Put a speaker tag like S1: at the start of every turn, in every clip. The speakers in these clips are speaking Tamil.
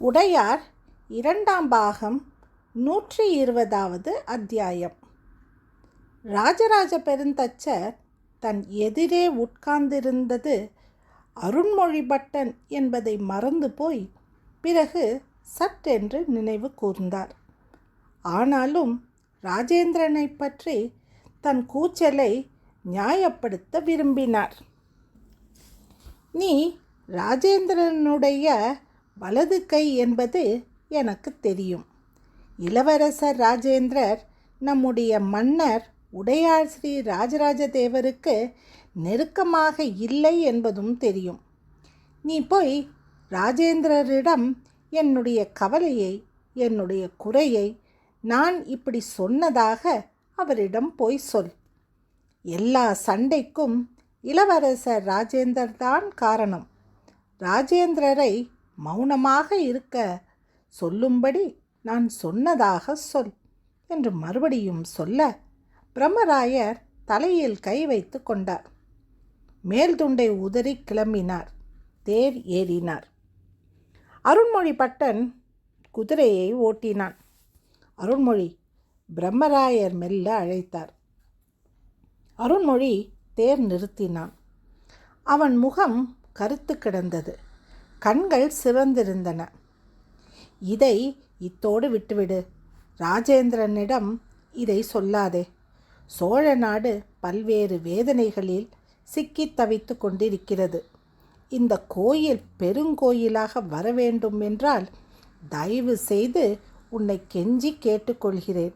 S1: உடையார் இரண்டாம் பாகம் நூற்றி இருபதாவது அத்தியாயம். ராஜராஜ பெருந்தச்சர் தன் எதிரே உட்கார்ந்திருந்தது அருண்மொழிபட்டன் என்பதை மறந்து போய் பிறகு சட்டென்று நினைவு கூர்ந்தார். ஆனாலும் ராஜேந்திரனை பற்றி தன் கூச்சலை நியாயப்படுத்த விரும்பினார். நீ ராஜேந்திரனுடைய வலது கை என்பது எனக்கு தெரியும். இளவரசர் ராஜேந்திரர் நம்முடைய மன்னர் உடையார் ஸ்ரீ ராஜராஜ தேவருக்கு நெருக்கமாக இல்லை என்பதும் தெரியும். நீ போய் ராஜேந்திரரிடம் என்னுடைய கவலையை என்னுடைய குறையை நான் இப்படி சொன்னதாக அவரிடம் போய் சொல். எல்லா சண்டைக்கும் இளவரசர் ராஜேந்தர் தான் காரணம். ராஜேந்திரரை மௌனமாக இருக்க சொல்லும்படி நான் சொன்னதாக சொல் என்று மறுபடியும் சொல்ல பிரம்மராயர் தலையில் கை வைத்து கொண்டார். மேல் துண்டை உதறி கிளம்பினார். தேர் ஏறினார். அருண்மொழி பட்டன் குதிரையை ஓட்டினான். அருண்மொழி பிரம்மராயர் மெல்ல அழைத்தார். அருண்மொழி தேர் நிறுத்தினான். அவன் முகம் கருத்து கிடந்தது. கண்கள் சிவந்திருந்தன. இதை இத்தோடு விட்டுவிடு. ராஜேந்திரனிடம் இதை சொல்லாதே. சோழ நாடு பல்வேறு வேதனைகளில் சிக்கித் தவித்து கொண்டிருக்கிறது. இந்த கோயில் பெருங்கோயிலாக வர வேண்டும் என்றால் தயவு செய்து உன்னை கெஞ்சி கேட்டுக்கொள்கிறேன்.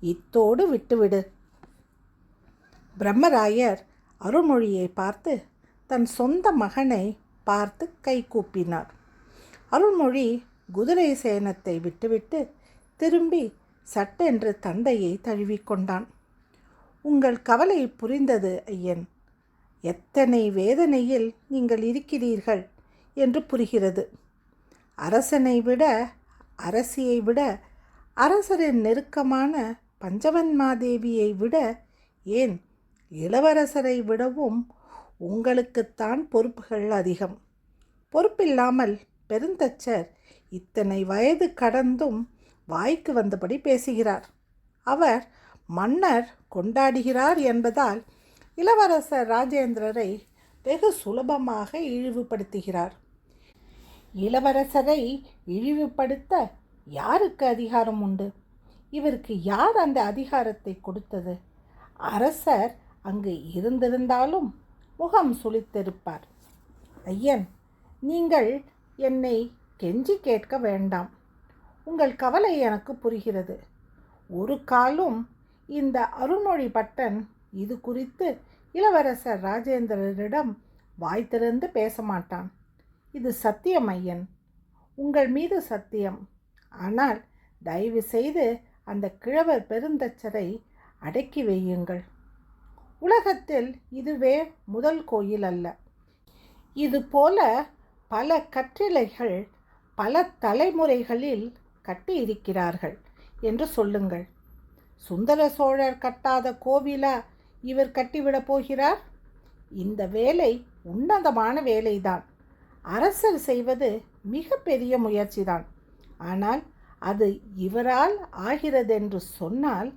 S1: இத்தோடு விட்டுவிடு. பிரம்மராயர் அருள்மொழியை பார்த்து தன் சொந்த மகனை பார்த்து கை கூப்பினார். அருள்மொழி குதிரை சேனத்தை விட்டுவிட்டு திரும்பி சட்டென்று தந்தையை தழுவிக்கொண்டான் உங்கள் கவலை புரிந்தது ஐயன். எத்தனை வேதனையில் நீங்கள் இருக்கிறீர்கள்? என்று புரிகிறது. அரசனை விட அரசியை விட அரசரின் நெருக்கமான பஞ்சவன்மாதேவியை விட ஏன் இளவரசரை விடவும் உங்களுக்குத்தான் பொறுப்புகள் அதிகம். பொறுப்பில்லாமல் பெருந்தச்சர் இத்தனை வயது கடந்தும் வாய்க்கு வந்தபடி பேசுகிறார். அவர் மன்னர் கொண்டாடுகிறார் என்பதால் இளவரசர் ராஜேந்திரரை வெகு சுலபமாக இழிவுபடுத்துகிறார். இளவரசரை இழிவுபடுத்த யாருக்கு அதிகாரம் உண்டு? இவருக்கு யார் அந்த அதிகாரத்தை கொடுத்தது? அரசர் அங்கு இருந்திருந்தாலும் முகம் சுளித்திருப்பார். ஐயன் நீங்கள் என்னை கெஞ்சி கேட்க வேண்டாம். உங்கள் கவலை எனக்கு புரிகிறது. ஒரு காலும் இந்த அருள்மொழி பட்டன் இது குறித்து இளவரசர் ராஜேந்திரனிடம் வாய் திறந்து பேச மாட்டான் இது சத்தியம் ஐயன். உங்கள் மீது சத்தியம். ஆனால் தயவு செய்து அந்த கிழவர் பெருந்தச்சரை அடக்கி வையுங்கள். உலகத்தில் இதுவே முதல் கோயில் அல்ல. இது போல பல கற்றிலைகள் பல தலைமுறைகளில் கட்டியிருக்கிறார்கள் என்று சொல்லுங்கள். சுந்தர சோழர் கட்டாத கோவிலா இவர் கட்டிவிடப் போகிறார்? இந்த வேலை உன்னதமான வேலைதான். அரசர் செய்வது மிக பெரிய முயற்சிதான். ஆனால் அது இவரால் ஆகிறதென்று சொன்னால்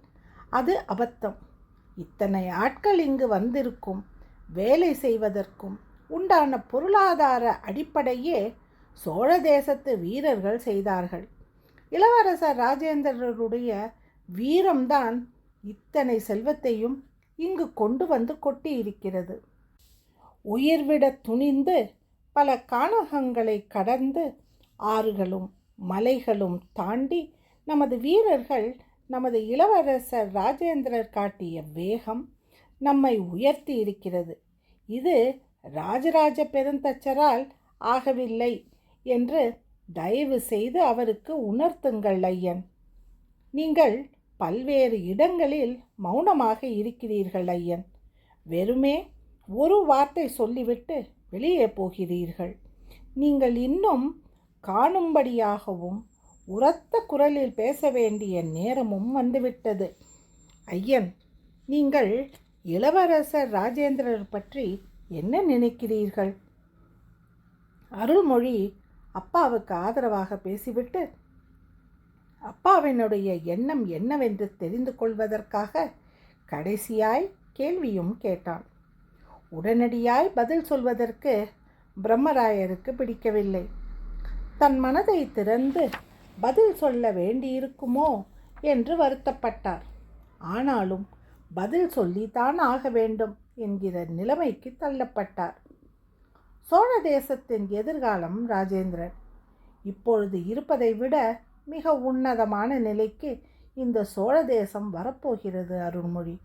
S1: அது அபத்தம். இத்தனை ஆட்கள் இங்கு வந்திருக்கும். வேலை செய்வதற்கும் உண்டான பொருளாதார அடிப்படையே சோழ தேசத்து வீரர்கள் செய்தார்கள். இளவரசர் ராஜேந்திரருடைய வீரம்தான் இத்தனை செல்வத்தையும் இங்கு கொண்டு வந்து கொட்டி இருக்கிறது உயிர்விட துணிந்து பல காணகங்களை கடந்து ஆறுகளும் மலைகளும் தாண்டி நமது வீரர்கள் நமது இளவரசர் ராஜேந்திரர் காட்டிய வேகம் நம்மை உயர்த்தி இருக்கிறது. இது ராஜராஜ பெருந்தச்சரால் ஆகவில்லை என்று தயவு செய்து அவருக்கு உணர்த்துங்கள் ஐயன். நீங்கள் பல்வேறு இடங்களில் மௌனமாக இருக்கிறீர்கள் ஐயன். வெறுமே ஒரு வார்த்தை சொல்லிவிட்டு வெளியே போகிறீர்கள். நீங்கள் இன்னும் காணும்படியாகவும் உரத்த குரலில் பேச வேண்டிய நேரமும் வந்துவிட்டது. ஐயன் நீங்கள் இளவரசர் ராஜேந்திரர் பற்றி என்ன நினைக்கிறீர்கள்? அருள்மொழி அப்பாவுக்கு ஆதரவாக பேசிவிட்டு அப்பாவினுடைய எண்ணம் என்னவென்று தெரிந்து கொள்வதற்காக கடைசியாய் கேள்வியும் கேட்டான். உடனடியாய் பதில் சொல்வதற்கு பிரம்மராயருக்கு பிடிக்கவில்லை. தன் மனதை திறந்து பதில் சொல்ல வேண்டியிருக்குமோ என்று வருத்தப்பட்டார். ஆனாலும் பதில் சொல்லித்தான் ஆக வேண்டும் என்கிற நிலைமைக்கு தள்ளப்பட்டார். சோழ தேசத்தின் எதிர்காலம் ராஜேந்திரன். இப்பொழுது இருப்பதை விட மிக உன்னதமான நிலைக்கு இந்த சோழ தேசம் வரப்போகிறது அருள்மொழி.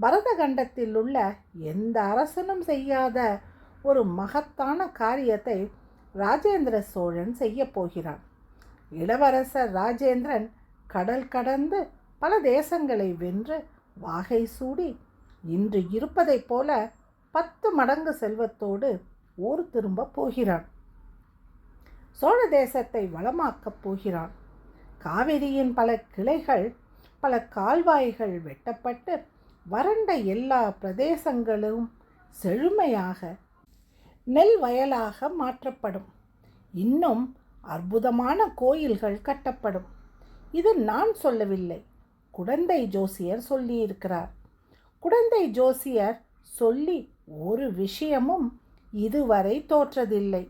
S1: பரதகண்டத்தில் உள்ள எந்த அரசனும் செய்யாத ஒரு மகத்தான காரியத்தை ராஜேந்திர சோழன் செய்யப் போகிறான். இளவரசர் ராஜேந்திரன் கடல் கடந்து பல தேசங்களை வென்று வாகை சூடி இன்று இருப்பதைப் போல பத்து மடங்கு செல்வத்தோடு ஊர் திரும்ப போகிறான். சோழ தேசத்தை வளமாக்கப் போகிறான். காவிரியின் பல கிளைகள் பல கால்வாய்கள் வெட்டப்பட்டு வறண்ட எல்லா பிரதேசங்களும் செழுமையாக நெல் வயலாக மாற்றப்படும். இன்னும் அற்புதமான கோயில்கள் கட்டப்படும். இது நான் சொல்லவில்லை. குடந்தை ஜோசியர் சொல்லியிருக்கிறார். குடந்தை ஜோசியர் சொல்லி ஒரு விஷயமும் இதுவரை தோற்றதில்லை.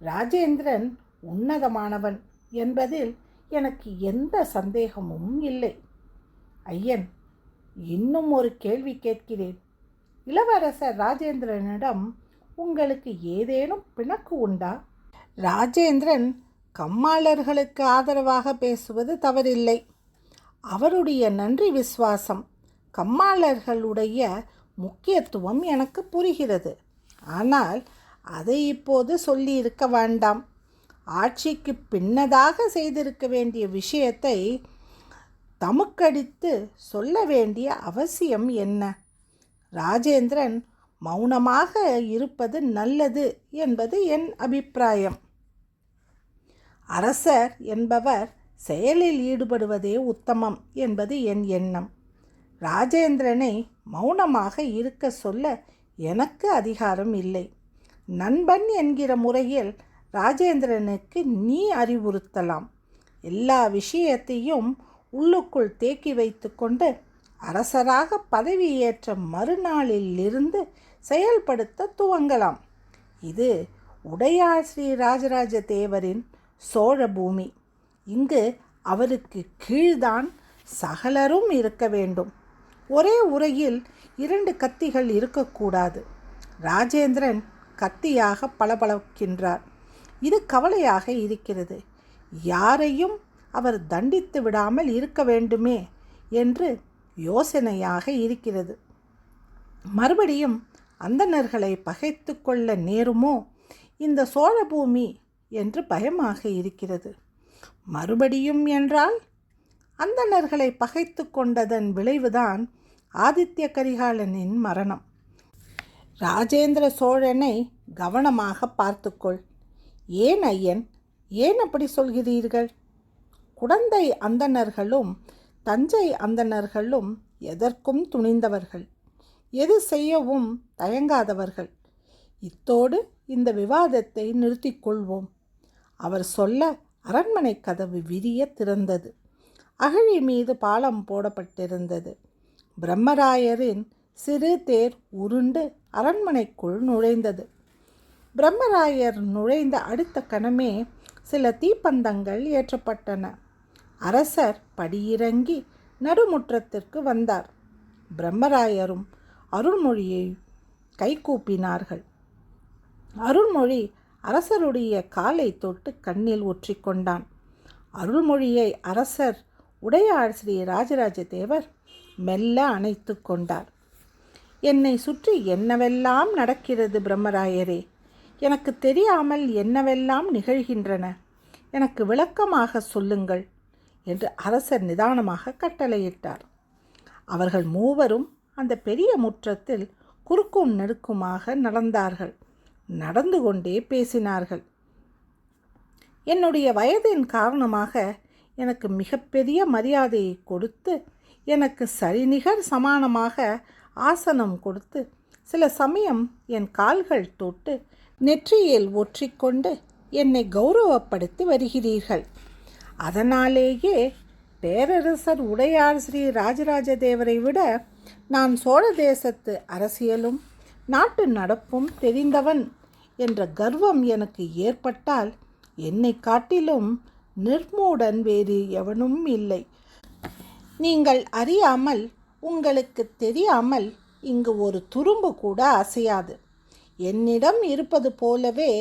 S1: ராஜேந்திரன் உன்னதமானவன் என்பதில் எனக்கு எந்த சந்தேகமும் இல்லை. ஐயன் இன்னும் ஒரு கேள்வி கேட்கிறேன். இளவரசர் ராஜேந்திரனிடம் உங்களுக்கு ஏதேனும் பிணக்கு உண்டா? ராஜேந்திரன் கம்மாளர்களுக்கு ஆதரவாக பேசுவது தவறில்லை. அவருடைய நன்றி விசுவாசம் கம்மாளர்களுடைய முக்கியத்துவம் எனக்கு புரிகிறது. ஆனால் அதை இப்போது சொல்லியிருக்க வேண்டாம். ஆட்சிக்கு பின்னதாக செய்திருக்க வேண்டிய விஷயத்தை தமுக்கடித்து சொல்ல வேண்டிய அவசியம் என்ன? ராஜேந்திரன் மௌனமாக இருப்பது நல்லது என்பது என் அபிப்பிராயம். அரசர் என்பவர் செயலில் ஈடுபடுவதே உத்தமம் என்பது என் எண்ணம். ராஜேந்திரனை மௌனமாக இருக்க சொல்ல எனக்கு அதிகாரம் இல்லை. நண்பன் என்கிற முறையில் ராஜேந்திரனுக்கு நீ அறிவுறுத்தலாம். எல்லா விஷயத்தையும் உள்ளுக்குள் தேக்கி வைத்துக்கொண்டு அரசராக பதவியேற்ற மறுநாளிலிருந்து செயல்படுத்த துவங்கலாம். இது உடையார் ஸ்ரீ ராஜராஜ தேவரின் சோழ பூமி இங்கு அவருக்கு கீழ்தான் சகலரும் இருக்க வேண்டும். ஒரே உரையில் இரண்டு கத்திகள் இருக்கக்கூடாது. ராஜேந்திரன் கத்தியாக பளபளக்கின்றார். இது கவலையாக இருக்கிறது. யாரையும் அவர் தண்டித்து விடாமல் இருக்க வேண்டுமே என்று யோசனையாக இருக்கிறது. மறுபடியும் அந்தணர்களை பகைத்து கொள்ள நேருமோ? இந்த சோழபூமி என்று பயமாக இருக்கிறது. மறுபடியும் என்றால் அந்தணர்களை பகைத்து கொண்டதன் விளைவுதான் ஆதித்ய கரிகாலனின் மரணம். ராஜேந்திர சோழனை கவனமாக பார்த்துக்கொள். ஏன் ஐயன் ஏன் அப்படி சொல்கிறீர்கள்? குடந்தை அந்தணர்களும் தஞ்சை அந்தணர்களும் எதற்கும் துணிந்தவர்கள். எது செய்யவும் தயங்காதவர்கள். இத்தோடு இந்த விவாதத்தை நிறுத்திக் கொள்வோம். அவர் சொல்ல அரண்மனை கதவு விரிய திறந்தது. அகழி மீது பாலம் போடப்பட்டிருந்தது. பிரம்மராயரின் சிறு தேர் உருண்டு அரண்மனைக்குள் நுழைந்தது. பிரம்மராயர் நுழைந்த அடுத்த கணமே சில தீப்பந்தங்கள் ஏற்றப்பட்டன. அரசர் படியிறங்கி நடுமுற்றத்திற்கு வந்தார். பிரம்மராயரும் அருள்மொழியை கைகூப்பினார்கள். அருள்மொழி அரசருடைய காலை தொட்டு கண்ணில் ஒற்றிக்கொண்டான் அருள்மொழியை அரசர் உடையாள் ஸ்ரீ ராஜராஜ தேவர் மெல்ல அணைத்து கொண்டார். என்னை சுற்றி என்னவெல்லாம் நடக்கிறது பிரம்மராயரே? எனக்கு தெரியாமல் என்னவெல்லாம் நிகழ்கின்றன? எனக்கு விளக்கமாக சொல்லுங்கள் என்று அரசர் நிதானமாக கட்டளையிட்டார். அவர்கள் மூவரும் அந்த பெரிய முற்றத்தில் குறுக்கும் நெருக்குமாக நடந்தார்கள். நடந்து கொண்டே பேசினார்கள். என்னுடைய வயதின் காரணமாக எனக்கு மிகப்பெரிய மரியாதையை கொடுத்து எனக்கு சரிநிகர் சமானமாக ஆசனம் கொடுத்து சில சமயம் என் கால்கள் தொட்டு நெற்றியில் ஒற்றிக்கொண்டு என்னை கௌரவப்படுத்தி வருகிறீர்கள். அதனாலேயே பேரரசர் உடையார் ஸ்ரீ ராஜராஜ தேவரை விட நான் சோழ தேசத்து அரசியலும் நாட்டு நடப்பும் தெரிந்தவன் என்ற கர்வம் எனக்கு ஏற்பட்டால் என்னை காட்டிலும் நிர்மூடன் வேறு எவனும் இல்லை. நீங்கள் அறியாமல் உங்களுக்கு தெரியாமல் இங்கு ஒரு துரும்பு கூட அசையாது. என்னிடம் இருப்பது போலவே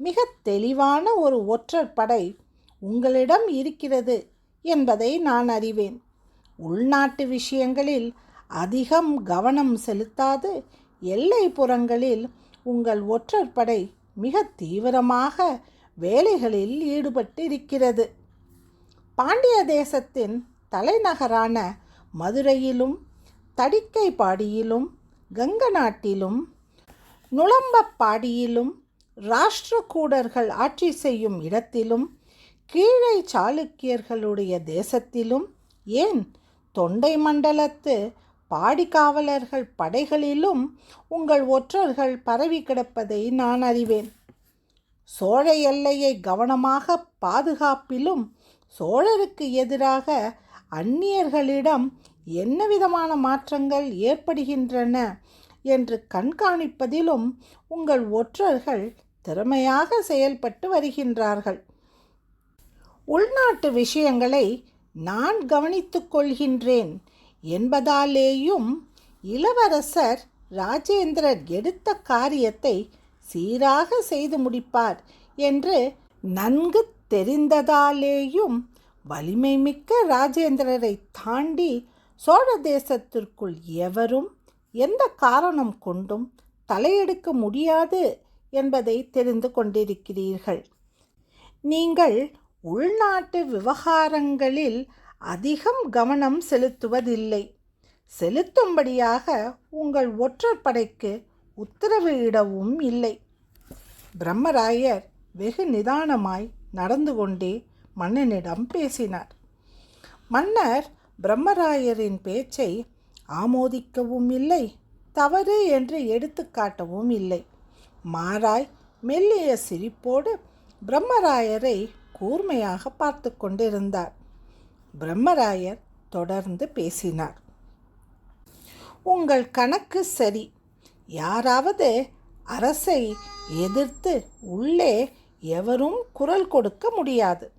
S1: மிக தெளிவான ஒரு ஒற்றர் படை உங்களிடம் இருக்கிறது என்பதை நான் அறிவேன். உள்நாட்டு விஷயங்களில் அதிகம் கவனம் செலுத்தாது எல்லை புறங்களில் உங்கள் ஒற்றர் படை மிக தீவிரமாக வேலைகளில் ஈடுபட்டிருக்கிறது. பாண்டிய தேசத்தின் தலைநகரான மதுரையிலும் தடிக்கைப்பாடியிலும் கங்க நாட்டிலும் நுளம்பப்பாடியிலும் ராஷ்டிரகூடர்கள் ஆட்சி செய்யும் இடத்திலும் கீழே சாளுக்கியர்களுடைய தேசத்திலும் ஏன் தொண்டை மண்டலத்து பாடிக்காவலர்கள் படைகளிலும் உங்கள் ஒற்றர்கள் பரவி கிடப்பதை நான் அறிவேன். சோழ எல்லையை கவனமாக பாதுகாப்பிலும் சோழருக்கு எதிராக அந்நியர்களிடம் என்ன விதமான மாற்றங்கள் ஏற்படுகின்றன என்று கண்காணிப்பதிலும் உங்கள் ஒற்றர்கள் திறமையாக செயல்பட்டு வருகின்றார்கள். உள்நாட்டு விஷயங்களை நான் கவனித்துக் கொள்கின்றேன். என்பதாலேயும் இளவரசர் ராஜேந்திரர் எடுத்த காரியத்தை சீராக செய்து முடிப்பார் என்று நன்கு தெரிந்ததாலேயும் வலிமை மிக்க ராஜேந்திரரை தாண்டி சோழ தேசத்திற்குள் எவரும் எந்த காரணம் கொண்டும் தலையெடுக்க முடியாது என்பதை தெரிந்து கொண்டிருக்கிறீர்கள். நீங்கள் உள்நாட்டு விவகாரங்களில் அதிகம் கவனம் செலுத்துவதில்லை. செலுத்தும்படியாக உங்கள் ஒற்றற்படைக்கு உத்தரவிடவும் இல்லை. பிரம்மராயர் வெகு நிதானமாய் நடந்து கொண்டே மன்னனிடம் பேசினார். மன்னர் பிரம்மராயரின் பேச்சை ஆமோதிக்கவும் இல்லை தவறு என்று எடுத்துக்காட்டவும் இல்லை. மாறாய் மெல்லிய சிரிப்போடு பிரம்மராயரை கூர்மையாக பார்த்து கொண்டிருந்தார். பிரம்மராயர் தொடர்ந்து பேசினார். உங்கள் கணக்கு சரி. யாராவது அரசை எதிர்த்து உள்ளே எவரும் குரல் கொடுக்க முடியாது.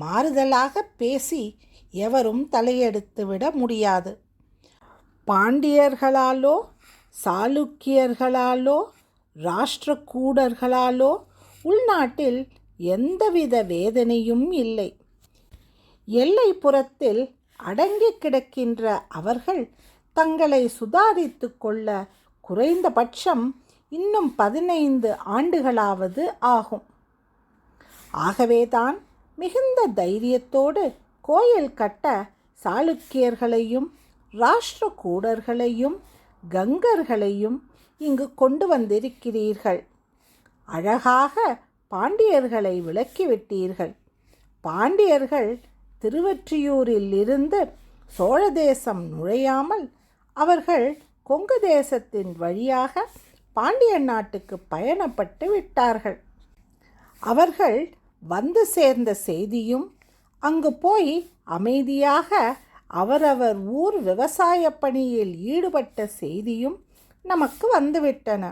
S1: மாறுதலாக பேசி எவரும் தலையெடுத்து விட முடியாது. பாண்டியர்களாலோ சாளுக்கியர்களாலோ ராஷ்டிரக்கூடர்களாலோ உள்நாட்டில் எந்தவித வேதனையும் இல்லை. எல்லை புறத்தில் அடங்கி கிடக்கின்ற அவர்கள் தங்களை சுதாரித்து கொள்ள குறைந்தபட்சம் இன்னும் பதினைந்து ஆண்டுகளாவது ஆகும். ஆகவேதான் மிகுந்த தைரியத்தோடு கோயில் கட்ட சாளுக்கியர்களையும் ராஷ்டிரகூடர்களையும் கங்கர்களையும் இங்கு கொண்டு வந்திருக்கிறீர்கள். அழகாக பாண்டியர்களை விளக்கிவிட்டீர்கள். பாண்டியர்கள் திருவற்றியூரில் இருந்து சோழ தேசம் நுழையாமல் அவர்கள் கொங்கு தேசத்தின் வழியாக பாண்டிய நாட்டுக்கு பயணப்பட்டு விட்டார்கள். அவர்கள் வந்து சேர்ந்த செய்தியும் அங்கு போய் அமைதியாக அவரவர் ஊர் விவசாய பணியில் ஈடுபட்ட செய்தியும் நமக்கு வந்துவிட்டன.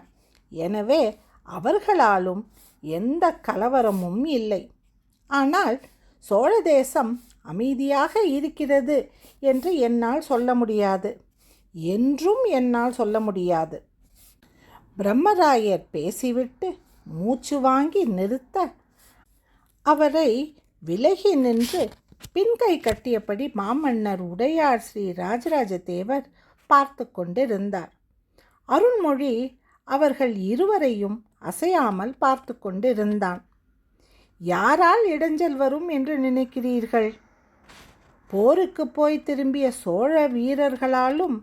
S1: எனவே அவர்களாலும் எந்த கலவரமும் இல்லை. ஆனால் சோழ தேசம் அமைதியாக இருக்கிறது என்று என்னால் சொல்ல முடியாது. என்றும் என்னால் சொல்ல முடியாது. பிரம்மராயர் பேசிவிட்டு மூச்சு வாங்கி நிறுத்த அவரை விலகி நின்று பின்கை கட்டியபடி மாமன்னர் உடையார் ஸ்ரீ ராஜராஜ தேவர் பார்த்து கொண்டிருந்தார். அருண்மொழி அவர்கள் இருவரையும் அசையாமல் பார்த்து கொண்டிருந்தான். யாரால் இடைஞ்சல் வரும் என்று நினைக்கிறீர்கள்? போருக்கு போய் திரும்பிய சோழ வீரர்களாலும்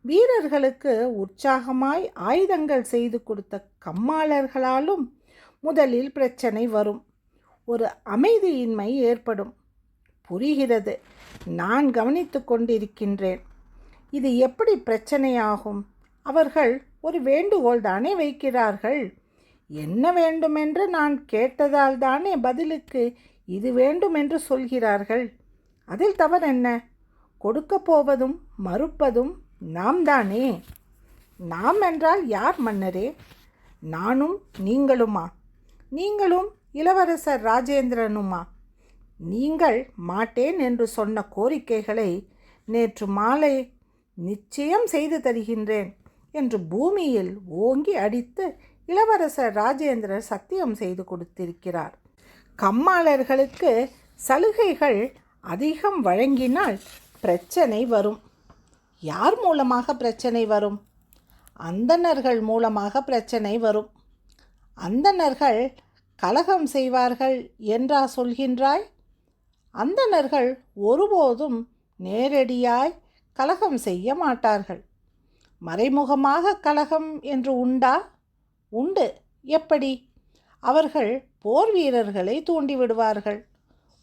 S1: வீரர்களுக்கு உற்சாகமாய் ஆயுதங்கள் செய்து கொடுத்த கம்மாளர்களாலும் முதலில் பிரச்சனை வரும். ஒரு அமைதியின்மை ஏற்படும். புரிகிறது. நான் கவனித்து கொண்டிருக்கின்றேன். இது எப்படி பிரச்சனையாகும்? அவர்கள் ஒரு வேண்டுகோள் தானே வைக்கிறார்கள். என்ன வேண்டுமென்று நான் கேட்டதால் தானே பதிலுக்கு இது வேண்டுமென்று சொல்கிறார்கள். அதில் தவறென்ன கொடுக்க போவதும் மறுப்பதும் நாம் தானே நாம் என்றால் யார் மன்னரே? நானும் நீங்களுமா? நீங்களும் இளவரசர் ராஜேந்திரனுமா? நீங்கள் மாட்டேன் என்று சொன்ன கோரிக்கைகளை நேற்று மாலை நிச்சயம் செய்து தருகின்றேன் என்று பூமியில் ஓங்கி அடித்து இளவரசர் ராஜேந்திரர் சத்தியம் செய்து கொடுத்திருக்கிறார். கம்மாளர்களுக்கு சலுகைகள் அதிகம் வழங்கினால் பிரச்சனை வரும். யார் மூலமாக பிரச்சனை வரும்? அந்தணர்கள் மூலமாக பிரச்சனை வரும். அந்தணர்கள் கலகம் செய்வார்கள் என்றா சொல்கின்றாய்? அந்தணர்கள் ஒருபோதும் நேரடியாய் கலகம் செய்ய மாட்டார்கள். மறைமுகமாக கலகம் என்று உண்டா? உண்டு. எப்படி? அவர்கள் போர் வீரர்களை தூண்டிவிடுவார்கள்.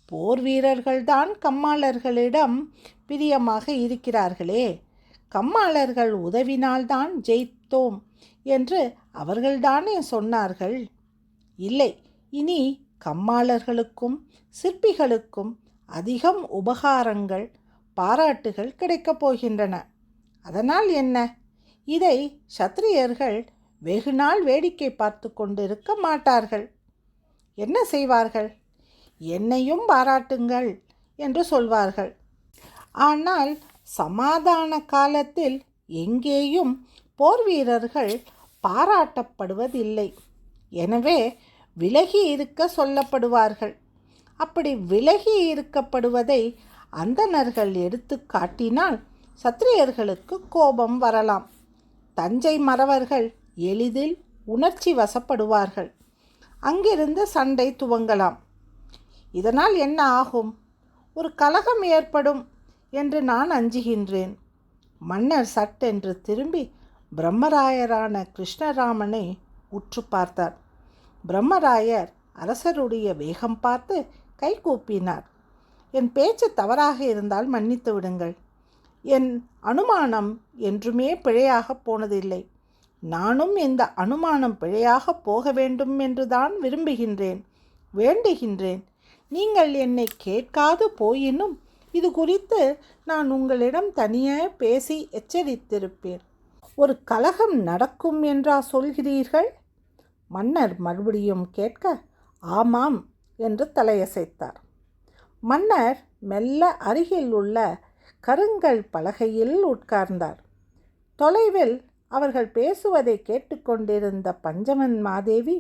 S1: போர் வீரர்கள்தான் கம்மாளர்களிடம் பிரியமாக இருக்கிறார்களே. கம்மாளர்கள் உதவினால்தான் ஜெயித்தோம் என்று அவர்கள்தானே சொன்னார்கள். இல்லை இனி கம்மாளர்களுக்கும் சிற்பிகளுக்கும் அதிகம் உபகாரங்கள் பாராட்டுகள் கிடைக்கப் போகின்றன. அதனால் என்ன? இதை சத்திரியர்கள் வெகு நாள் வேடிக்கை பார்த்து கொண்டிருக்க மாட்டார்கள். என்ன செய்வார்கள்? என்னையும் பாராட்டுங்கள் என்று சொல்வார்கள். ஆனால் சமாதான காலத்தில் எங்கேயும் போர் வீரர்கள் பாராட்டப்படுவதில்லை. எனவே விலகி இருக்க சொல்லப்படுவார்கள். அப்படி விலகி இருக்கப்படுவதை அந்தணர்கள் எடுத்து காட்டினால் சத்திரியர்களுக்கு கோபம் வரலாம். தஞ்சை மறவர்கள் எளிதில் உணர்ச்சி வசப்படுவார்கள். அங்கிருந்து சண்டை துவங்கலாம். இதனால் என்ன ஆகும்? ஒரு கலகம் ஏற்படும் என்று நான் அஞ்சுகின்றேன். மன்னர் சட்டென்று திரும்பி பிரம்மராயரான கிருஷ்ணராமனை உற்று பார்த்தார். பிரம்மராயர் அரசருடைய வேகம் பார்த்து கை கூப்பினார். என் பேச்சு தவறாக இருந்தால் மன்னித்து விடுங்கள். என் அனுமானம் என்றுமே பிழையாக போனதில்லை. நானும் இந்த அனுமானம் பிழையாக போக வேண்டும் என்றுதான் விரும்புகின்றேன் வேண்டுகின்றேன். நீங்கள் என்னை கேட்காது போயினும் இது குறித்து நான் உங்களிடம் தனியாக பேசி எச்சரித்திருப்பேன். ஒரு கலகம் நடக்கும் என்றா சொல்கிறீர்கள்? மன்னர் மறுபடியும் கேட்க ஆமாம் என்று தலையசைத்தார். மன்னர் மெல்ல அருகில் உள்ள கருங்கல் பலகையில் உட்கார்ந்தார். தொலைவில் அவர்கள் பேசுவதை கேட்டுக்கொண்டிருந்த பஞ்சவன் மாதேவி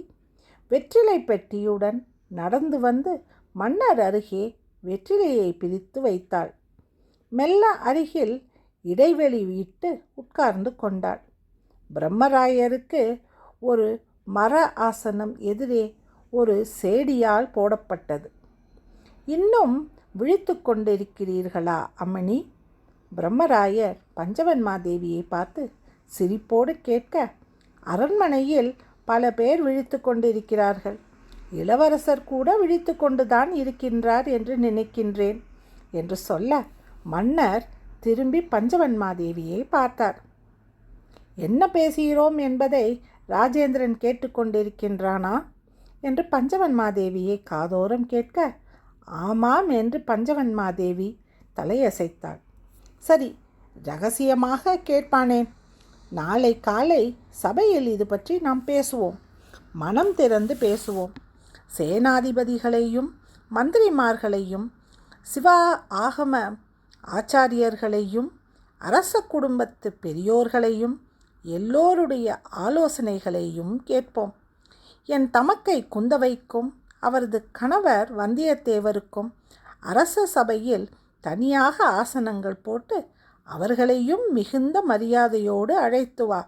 S1: வெற்றிலை பெட்டியுடன் நடந்து வந்து மன்னர் அருகே வெற்றிலையை பிரித்து வைத்தாள். மெல்ல அருகில் இடைவெளி விட்டு உட்கார்ந்து கொண்டாள். பிரம்மராயருக்கு ஒரு மர ஆசனம் எதிரே ஒரு சேடியால் போடப்பட்டது. இன்னும் விழித்து கொண்டிருக்கிறீர்களா அம்மணி? பிரம்மராயர் பஞ்சவன்மாதேவியை பார்த்து சிரிப்போடு கேட்க அரண்மனையில் பல பேர் விழித்து கொண்டிருக்கிறார்கள். இளவரசர் கூட விழித்து கொண்டுதான் இருக்கின்றார் என்று நினைக்கின்றேன் என்று சொல்ல மன்னர் திரும்பி பஞ்சவன்மாதேவியை பார்த்தார். என்ன பேசுகிறோம் என்பதை ராஜேந்திரன் கேட்டுக்கொண்டிருக்கின்றானா? என்று பஞ்சவன்மாதேவியை காதோரம் கேட்க ஆமாம் என்று பஞ்சவன்மாதேவி தலையசைத்தாள். சரி ரகசியமாக கேட்பானேன் நாளை காலை சபையில் இது பற்றி நாம் பேசுவோம். மனம் திறந்து பேசுவோம். சேனாதிபதிகளையும் மந்திரிமார்களையும் சிவா ஆகம ஆச்சாரியர்களையும் அரச குடும்பத்து பெரியோர்களையும் எல்லோருடைய ஆலோசனைகளையும் கேட்போம். என் தமக்கை குந்தவைக்கும் அவரது கணவர் வந்தியத்தேவருக்கும் அரச சபையில் தனியாக ஆசனங்கள் போட்டு அவர்களையும் மிகுந்த மரியாதையோடு அழைத்து வா.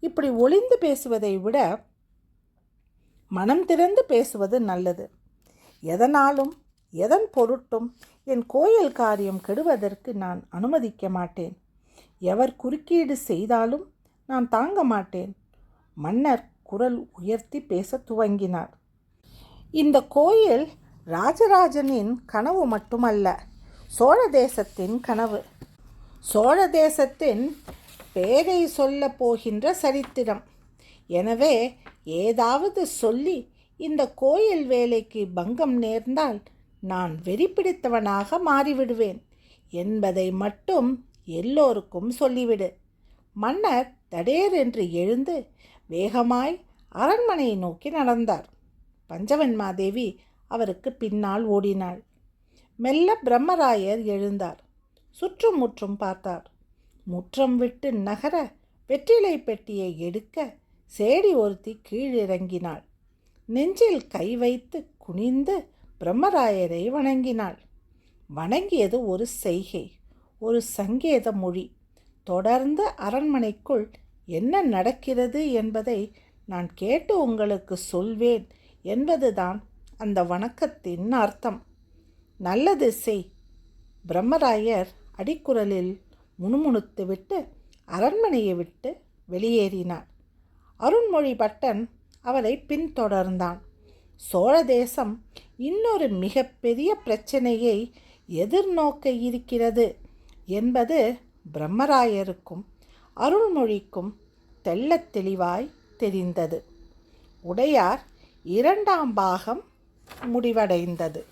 S1: இப்படி ஒளிந்து பேசுவதை விட மனம் திறந்து பேசுவது நல்லது. எதனாலும் எதன் பொருட்டும் என் கோயில் காரியம் கெடுவதற்கு நான் அனுமதிக்க மாட்டேன். எவர் குறுக்கீடு செய்தாலும் நான் தாங்க மாட்டேன். மன்னர் குரல் உயர்த்தி பேச துவங்கினார். இந்த கோயில் ராஜராஜனின் கனவு மட்டுமல்ல சோழ தேசத்தின் கனவு. சோழ தேசத்தின் பேரை சொல்ல போகின்ற சரித்திரம். எனவே ஏதாவது சொல்லி இந்த கோயில் வேலைக்கு பங்கம் நேர்ந்தால் நான் வெறி பிடித்தவனாக மாறிவிடுவேன் என்பதை மட்டும் எல்லோருக்கும் சொல்லிவிடு. மன்னர் தடேர் என்று எழுந்து வேகமாய் அரண்மனையை நோக்கி நடந்தார். பஞ்சவன்மாதேவி அவருக்கு பின்னால் ஓடினாள். மெல்ல பிரம்மராயர் எழுந்தார். சுற்றும் முற்றும் பார்த்தார். முற்றம் விட்டு நகர வெற்றிலை பெட்டியை எடுக்க சேடி ஒருத்தி கீழிறங்கினாள் நெஞ்சில் கை வைத்து குனிந்து பிரம்மராயரை வணங்கினாள். வணங்கியது ஒரு செய்கை ஒரு சங்கேத மொழி. தொடர்ந்து அரண்மனைக்குள் என்ன நடக்கிறது என்பதை நான் கேட்டு உங்களுக்கு சொல்வேன் என்பதுதான் அந்த வணக்கத்தின் அர்த்தம். நல்லது செய். பிரம்மராயர் அடிக்குரலில் முணுமுணுத்துவிட்டு அரண்மனையை விட்டு வெளியேறினார். அருண்மொழி பட்டன் அவரை பின்தொடர்ந்தான். சோழ தேசம் இன்னொரு மிகப்பெரிய பிரச்சனையை எதிர்நோக்க இருக்கிறது என்பது பிரம்மராயருக்கும் அருள்மொழிக்கும் தெள்ளத் தெளிவாய் தெரிந்தது. உடையார் இரண்டாம் பாகம் முடிவடைந்தது.